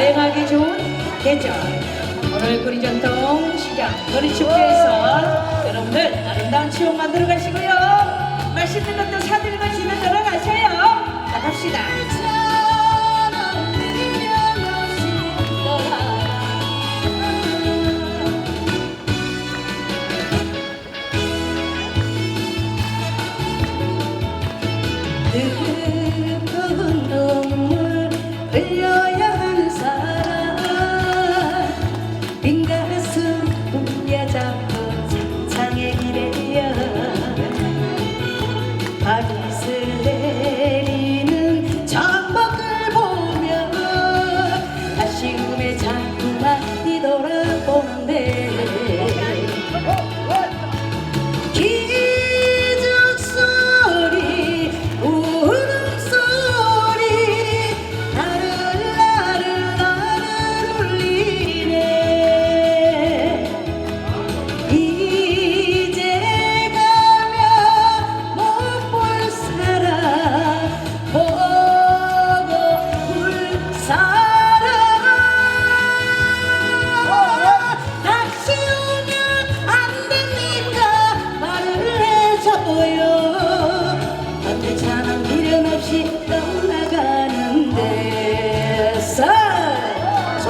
여행하기 좋은 계절. 오늘 구리 전통 시장 거리 축제에서 여러분들 아름다운 추억 만들어 가시고요. 맛있는 것도 사들고 집에 들어가셔요. 나갑시다.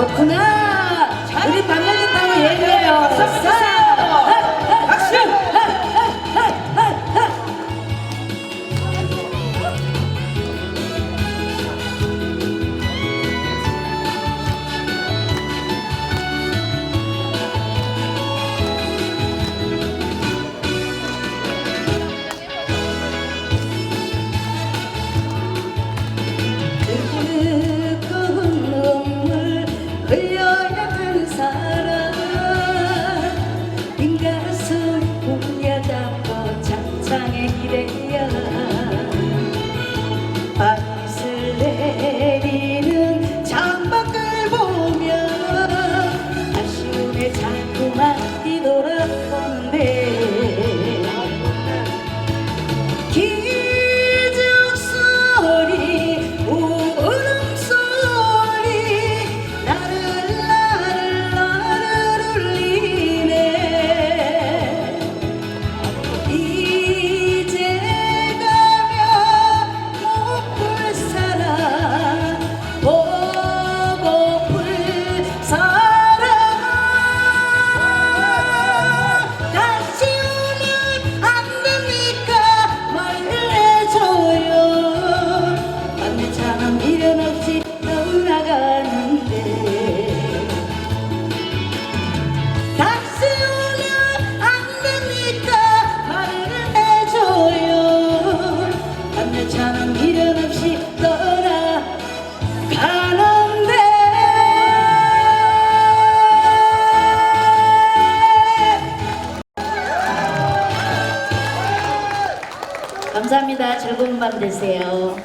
그렇구나. 이래야 감사합니다. 즐거운 밤 되세요.